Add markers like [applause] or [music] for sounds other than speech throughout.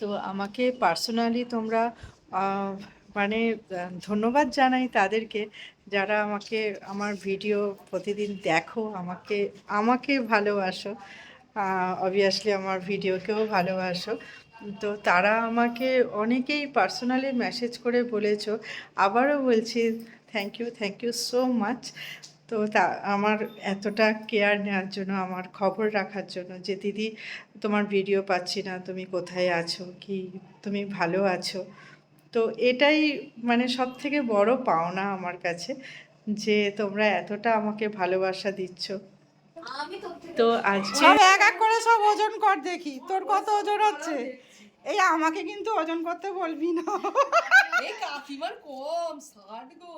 তো আমাকে পার্সোনালি তোমরা মানে ধন্যবাদ জানাই তাদেরকে যারা আমাকে, আমার ভিডিও প্রতিদিন দেখো, আমাকে আমাকে ভালোবাসো। অবভিয়াসলি আমার ভিডিওকেও ভালোবাসো। তো তারা আমাকে অনেকেই পার্সোনালি মেসেজ করে বলেছ। আবারও বলছি thank you thank you so much তো তা আমার এতটা কেয়ার নেওয়ার জন্য আমার খবর রাখার জন্য যে দিদি তোমার ভিডিও পাচ্ছি না তুমি কোথায় আছো? কি তুমি ভালো আছো? তো এটাই মানে সব থেকে বড় পাওনা আমার কাছে যে তোমরা এতটা আমাকে ভালোবাসা দিচ্ছ। তো আজকে এক এক করে সব ওজন কর দেখি তোর কত ওজন হচ্ছে? এই আমাকে কিন্তু ওজন করতে বলবি না। এই কাকিমার কম ষাট গো।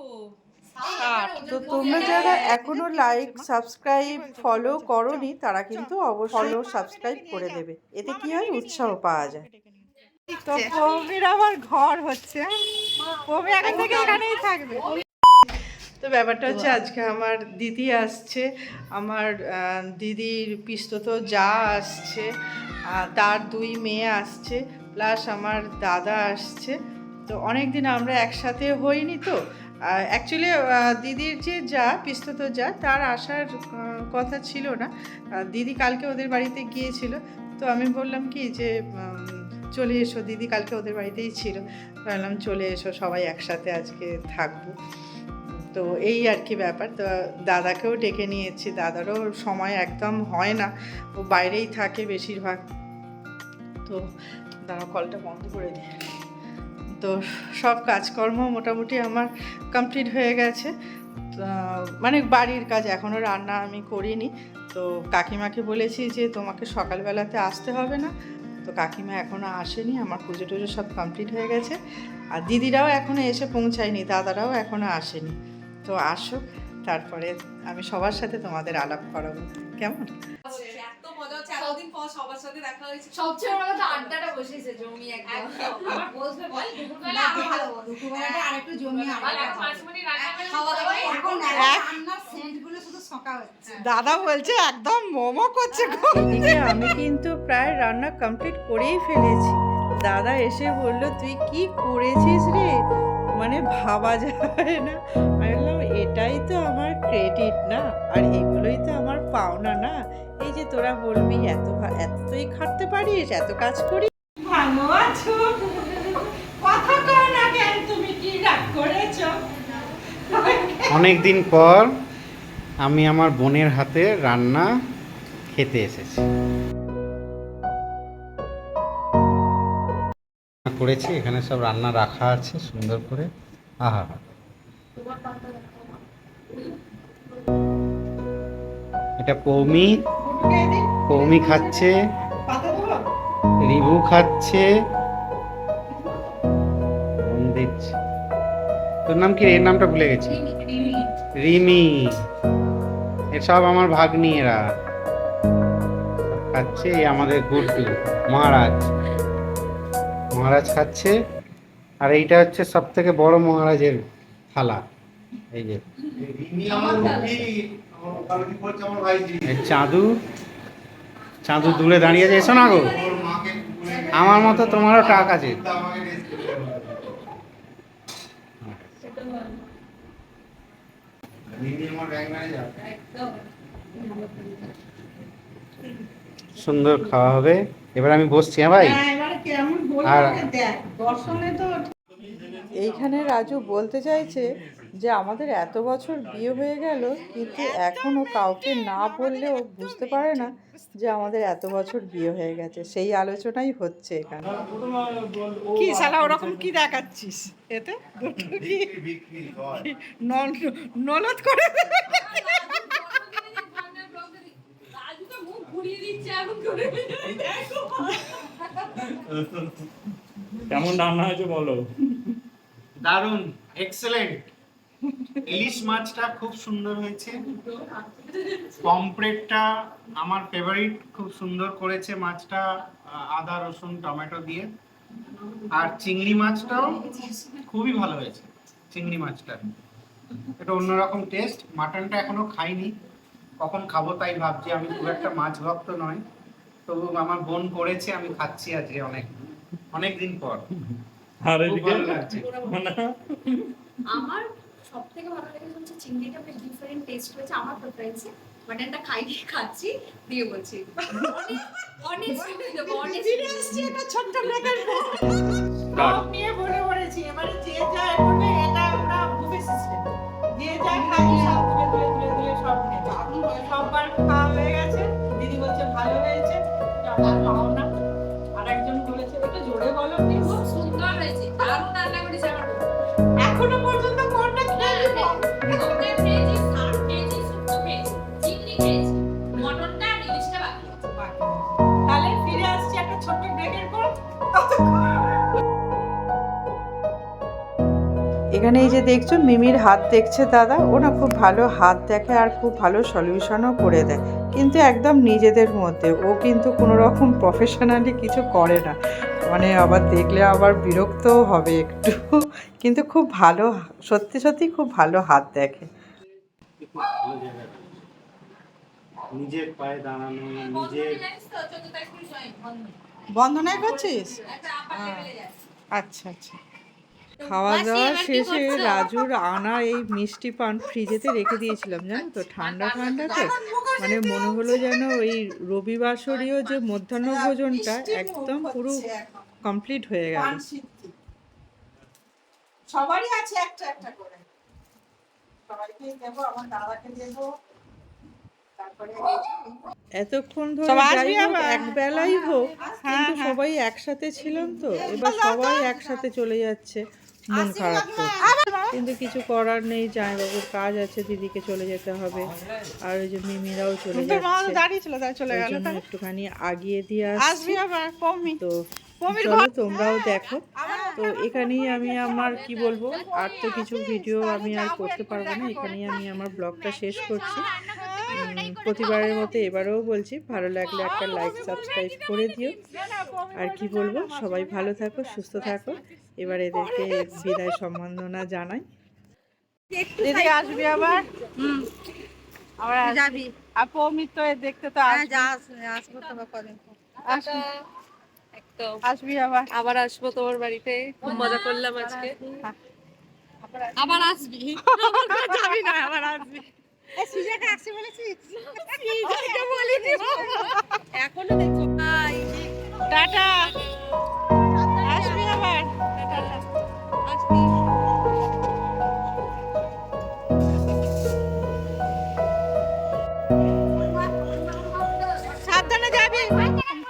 তো তোমরা যারা এখনও লাইক সাবস্ক্রাইব ফলো করনি তারা কিন্তু অবশ্যই সাবস্ক্রাইব করে দেবে। এতে কি হয়? উৎসাহ পাওয়া যায়। তো পৌমির আবার ঘর হচ্ছে। পৌমি এখন থেকে এখানেই থাকবে। তো ব্যাপারটা হচ্ছে আজকে আমার দিদি আসছে আমার দিদির পিস্তত যা আসছে তার দুই মেয়ে আসছে প্লাস আমার দাদা আসছে। তো অনেক দিন আমরা একসাথে হইনি তো। অ্যাকচুয়ালি দিদির যে যা পিস্তত যা তার আসার কথা ছিল না। দিদি কালকে ওদের বাড়িতে গিয়েছিল। তো আমি বললাম কি যে চলে এসো দিদি কালকে ওদের বাড়িতেই ছিল। বললাম চলে এসো সবাই একসাথে আজকে থাকব। তো এই আর কি ব্যাপার। তো দাদাকেও ডেকে নিয়েছি। দাদারও সময় একদম হয় না। ও বাইরেই থাকে বেশিরভাগ। তো দাদা কলটা বন্ধ করে দিই। তো সব কাজকর্ম মোটামুটি আমার কমপ্লিট হয়ে গেছে। মানে বাড়ির কাজ এখনও রান্না আমি করিনি। তো কাকিমাকে বলেছি যে তোমাকে সকালবেলাতে আসতে হবে না। তো কাকিমা এখনও আসেনি। আমার পুজো টুজো সব কমপ্লিট হয়ে গেছে। আর দিদিরাও এখনও এসে পৌঁছায়নি। দাদারাও এখনও আসেনি। তো আসুক তারপরে আমি সবার সাথে তোমাদের আলাপ করাবো। কেমন? এত মজা হচ্ছে এতদিন পর সবার সাথে দেখা হয়েছে। সবচেয়ে বড় কথা আড্ডাটা বসেছে জমি একদম। আবার বসবে বল দুপুরবেলা আবার ভালো দুপুরবেলাটা আরেকটু জমি বল এখন মাঝখানে রান্না করে খাওয়া দাওয়া এখন এক- রান্নার সেন্টগুলো শুধু সকা হচ্ছে। দাদা বলছে একদম মোমো করছে এদিকে আমি কিন্তু প্রায় রান্না কমপ্লিট করেই ফেলেছি। দাদা এসে বলল তুই কি করেছিস রে? মানে ভাবা যায় না। আমি এটাই তো আমার ক্রেডিট না? আর এগুলোই তো আমার পাওনা না? এই যে তোরা বলবি এত ভা- এত তুই খাটতে পারিস এত কাজ করিস ভালো আছো কথা কও না কেন তুমি কি রাগ করেছ? অনেক দিন পর আমি আমার বোনের হাতে রান্না খেতে এসেছি। করেছি এখানে সব রান্না রাখা আছে সুন্দর করে। আহা। এটা পৌমি। পৌমি খাচ্ছে। রিভু খাচ্ছে। তোর নাম কি এর নামটা ভুলে গেছি। রিমি। এসব আমার ভাগ্নি এরা খাচ্ছে আমাদের গুড্ডু, মহারাজ। মহারাজ খাচ্ছে। আর এইটা হচ্ছে সব থেকে বড় মহারাজের থালা। এই যে। চাঁদু চাঁদু দূরে দাঁড়িয়ে আছে এসো না গো। আমার মতো তোমারও টাক আছে। সুন্দর খাওয়া হবে। এবার আমি বসছি হ্যাঁ ভাই? হ্যাঁ আর- ওকে দেখ দর্শনে তো এইখানে রাজু বলতে চাইছে যে আমাদের এত বছর বিয়ে হয়ে গেল কিন্তু এখনও কাউকে না বললেও বুঝতে পারে না যে আমাদের এত বছর বিয়ে হয়ে গেছে। সেই আলোচনাই হচ্ছে এখানে। কি শালা ওরকম কি দেখাচ্ছিস? এতে? দুটো কি? নলদ করে রাজুকে মুখ ঘুরিয়ে দিচ্ছে এখন করে দেখো কেমন রান্না হয়েছে বলো? দারুণ এক্সেলেন্ট ইলিশ মাছটা খুব সুন্দর হয়েছে। পমপ্লেটটা আমার ফেভারিট খুব সুন্দর করেছে মাছটা আদা রসুন টমেটো দিয়ে। আর চিংড়ি মাছটাও খুবই ভালো হয়েছে চিংড়ি মাছটা এটা অন্যরকম টেস্ট মাটনটা এখনও খাইনি কখন খাব তাই ভাবছি আমি খুব একটা মাছ ভক্ত নয়। তবু আমার বোন করেছে আমি খাচ্ছি আজকে অনেক অনেক দিন পর। আর এদিকে? আমার সব থেকে ভালো লেগেছে হচ্ছে চিংড়িটা বেশ ডিফারেন্ট টেস্ট হয়েছে আমার প্রেফারেন্সে মাটনটা খাইনি খাচ্ছি দিয়ে বলছি। ছোট্ট নিয়ে ভরে ভরেছি এবারে যে যা এটা আমরা বুফে সিস্টেম যে যা খাবি বাকি তাহলে ফিরে আসছি একটা ছোট্ট ব্রেকের পর। এখানে এই যে দেখছ মিমির হাত দেখছে দাদা। ও না খুব ভালো হাত দেখে আর খুব ভালো সলিউশনও করে দেয়। কিন্তু একদম নিজেদের মধ্যে। ও কিন্তু কোনো রকম প্রফেশনালি কিছু করে না। মানে আবার দেখলে আবার বিরক্তও হবে একটু। কিন্তু খুব ভালো সত্যি সত্যি খুব ভালো হাত দেখে। নিজের পায়ে দাঁড়ানো নিজের বন্ধ জানিস তো, 14 তারিখ থেকে join, বন্ধ। বন্ধনায় করছিস। আচ্ছা আচ্ছা। খাওয়া দাওয়া শেষে রাজুর আনা এই মিষ্টি পান ফ্রিজেতে রেখে দিয়েছিলাম জানো তো? ঠান্ডা ঠান্ডাতে মানে মনে হলো যেন ওই রবিবাসরীয় যে মধ্যাহ্ন ভোজনটা একদম পুরো কমপ্লিট হয়ে গেল। সবারই আছে একটা একটা করে। সবাইকে দেবো আমার দাদাকে দেবো। এতক্ষণ ধরে এক বেলাই হোক হ্যাঁ, কিন্তু সবাই একসাথে ছিলাম তো এবার সবাই একসাথে চলে যাচ্ছে মন খারাপ করছে কিন্তু কিছু করার নেই জামাইবাবুর কাজ আছে দিদিকে চলে যেতে হবে। আর ওই যে মিমিরাও চলে যাচ্ছে। একটুখানি আগিয়ে দিয়ে আসবি আসছি আবার তো চলো তোমরাও দেখো। তো এখানেই আমি আমার কি বলব? আর তো কিছু ভিডিও আমি আর করতে পারব না। এখানেই আমি আমার ব্লগটা শেষ করছি। প্রতিবারের মতো এবারেও বলছি ভালো লাগলে একটা লাইক সাবস্ক্রাইব করে দিও। আর কি বলব সবাই ভালো থাকো সুস্থ থাকো। এবার এদেরকে [laughs] বিদায় সম্বন্ধনা জানাই। দিদি আসবি আবার? আবার যাবি। আর পৌমিত তো দেখতে তো আসবি। আসব তোমার কদিন আসবি। একদম। আসবি আবার। আবার আসব তোমার বাড়িতে। খুব মজা করলাম আজকে। আবার আসবি। যাবি না আবার আসবি। এখনও টাটা।